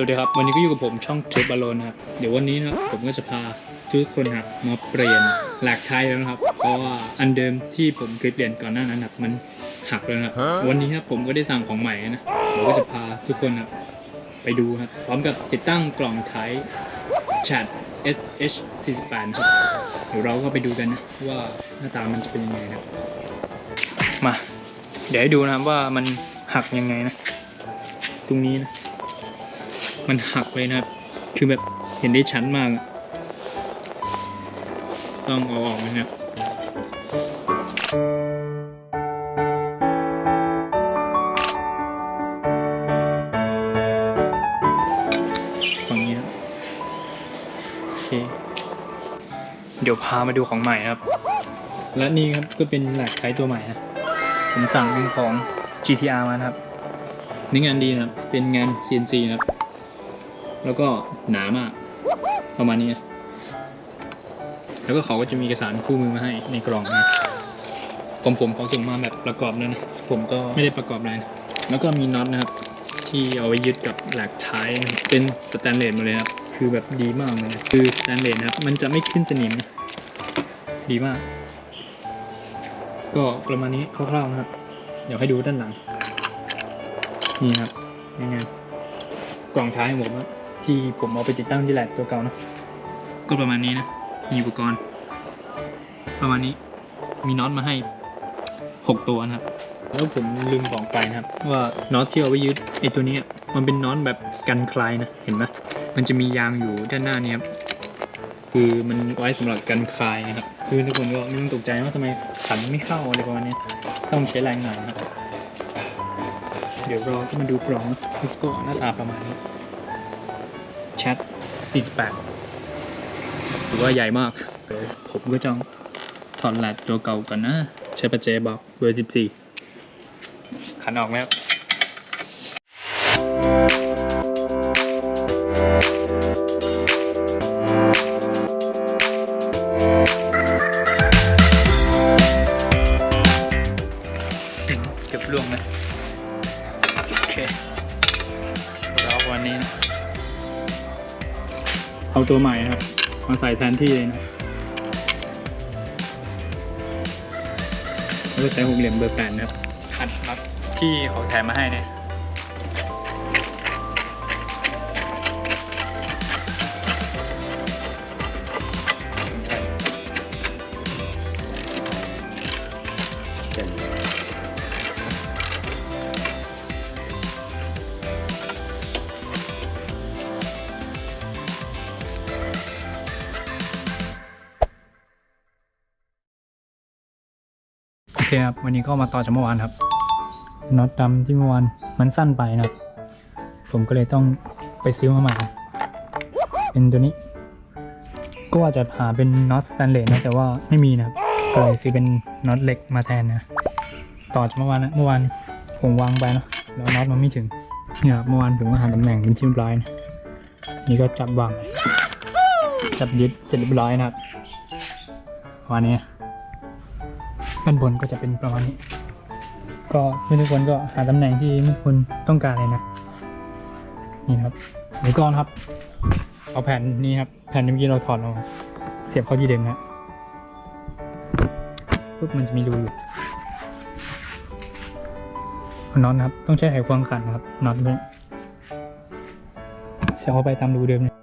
วัสดีครับ วันนี้ก็อยู่กับผมช่องเทปบอลโลนนะครับ เดี๋ยววันนี้นะครับผมก็จะพาทุกคนครับมาเปลี่ยนแหลกไทยแล้วนะครับ เพราะว่าอันเดิมที่ผมเคยเปลี่ยนก่อนหน้านั้นครับมันหักแล้วนะครับวันนี้ครับผมก็ได้สั่งของใหม่นะผมก็จะพาทุกคนครับไปดูครับพร้อมกับติดตั้งกล่องไทย Chat SH 48ครับเดี๋ยวเราก็ไปดูกันนะว่าหน้าตามันจะเป็นยังไงนะมา เดี๋ยวให้ดูนะครับว่ามันหักยังไงนะ ตรงนี้นะ มันหักเลยนะครับ คือแบบเห็นได้ชัดมาก ต้องเอาออกนะครับฝั่งนี้ครับโอเค เดี๋ยวพามาดูของใหม่ครับ และนี่ครับก็เป็นแหลกใช้ตัวใหม่นะ ผมสั่งเป็นของ GTR มาครับนี่งานดีนะเป็นงาน CNC นะครับ แล้วก็หนามากประมาณนี้นะแล้วก็เขาก็จะมีเอกสารคู่มือมาให้ในกล่องนะของผมเขาส่งมาแบบประกอบแล้วนะ ผมก็ไม่ได้ประกอบอะไรนะแล้วก็มีน็อตนะครับ ที่เอาไว้ยึดกับแหลกท้ายนะเป็นสแตนเลสมาเลยครับ คือแบบดีมากเลยนะคือสแตนเลสครับ มันจะไม่ขึ้นสนิมนะดีมาก ก็ประมาณนี้คร่าวๆนะครับ เดี๋ยวให้ดูด้านหลัง นี่ครับยังไงกล่องท้ายของผมอะ ที่ผมเอาไปติดตั้งที่แลบตัวเก่าเนอะก็ประมาณนี้นะ มีอุปกรณ์ ประมาณนี้มีน็อตมาให้ 6 ตัวนะครับ แล้วผมลืมบอกไปนะครับ ว่าน็อตที่เอาไว้ยึดไอ้ตัวเนี้ยมันเป็นน็อตแบบกันคลายนะเห็นไหมมันจะมียางอยู่ด้านหน้าเนี่ยครับคือมันไว้สำหรับกันคลายนะครับคือทุกคนก็ไม่ต้องตกใจว่าทำไมขันไม่เข้าอะไรประมาณเนี้ยต้องใช้แรงหน่อยนะครับ เดี๋ยวรอก็มาดูกล่องนะก็หน้าตาประมาณนี้ แชท48 ถือว่าใหญ่มากเดี๋ยวผมก็จะถอดแหลกตัวเก่าก่อนนะ ใช้ประเจบอกเบอร์ 14 ขันออกแล้วเก็บล่วงนะ โอเคเราวันนี้นะ เอาตัวใหม่ครับ มาใส่แทนที่เลยนะแล้วก็ใช้หกเหลี่ยมเบอร์แปดนะครับอัดครับที่เขาแถมมาให้เนี่ย เคครับ วันนี้ก็มาต่อจากเมื่อวานครับน็อตดำที่เมื่อวานมันสั้นไปนะครับ ผมก็เลยต้องไปซื้อมาใหม่เป็นตัวนี้ ก็ว่าจะหาเป็นน็อตสแตนเลสนะแต่ว่าไม่มีนะครับก็เลยซื้อเป็นน็อตเหล็กมาแทนนะต่อจากเมื่อวานนะเมื่อวานผมวางไปเนอะแล้วน็อตมันไม่ถึงเนี่ยครับเมื่อวานผมก็หาตำแหน่งเป็นที่เรียบร้อยนะนี่ก็จับวางจับยึดเสร็จเรียบร้อยนะครับวันนี้ ด้านบนก็จะเป็นประมาณนี้ ก็ไม่ทุกคนก็หาตำแหน่งที่ทุกคนต้องการเลยนะ นี่ครับเดี๋ยวก่อนครับ เอาแผ่นนี้ครับ แผ่นที่เมื่อกี้เราถอดออกมาเสียบเข้าที่เดิมนะปุ๊บมันจะมีรูอยู่น็อตครับ ต้องใช้ไขควงขันนะครับน็อตด้วยเสียบเข้าไปตามรูเดิมเลย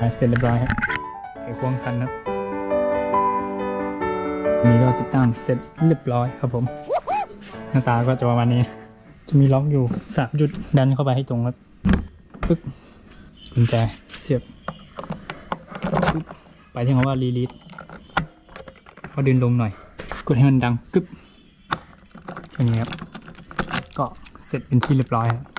อะเสร็จเรียบร้อยครับ ไขควงขันนะครับนี่ก็ติดตั้งเสร็จเรียบร้อยครับผม หน้าตาก็จะประมาณนี้ จะมีล็อกอยู่สามจุดดันเข้าไปให้ตรงครับปึ๊บกุญแจเสียบปึ๊บไปที่คำว่ารีลิสพอดึงลงหน่อย กดให้มันดังปึ๊บแค่นี้ครับ ก็เสร็จเป็นที่เรียบร้อยครับ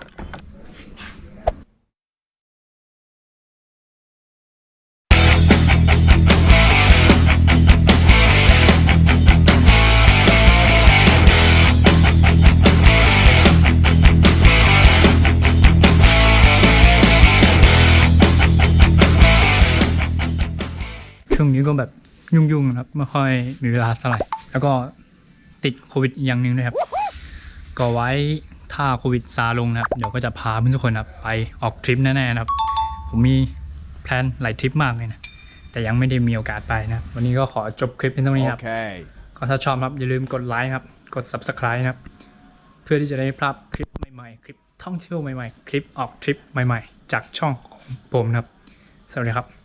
ช่วงนี้ก็แบบยุ่งๆนะครับไม่ค่อยมีเวลาสลายแล้วก็ติดโควิดอีกอย่างหนึ่งด้วยครับก็ก็ไว้ถ้าโควิดซาลงนะครับ เดี๋ยวก็จะพาเพื่อนทุกคนนะครับไปออกทริปแน่ๆนะครับ ผมมีแพลนหลายทริปมากเลยนะ แต่ยังไม่ได้มีโอกาสไปนะครับวันนี้ก็ขอจบคลิปเป็นเท่านี้ครับ Okay. ก็ถ้าชอบครับอย่าลืมกดไลค์ครับ กด subscribe นะครับ เพื่อที่จะได้ไม่พลาดคลิปใหม่ๆ คลิปท่องเที่ยวใหม่ๆ คลิปออกทริปใหม่ ๆ จากช่องของผมนะครับ สวัสดีครับ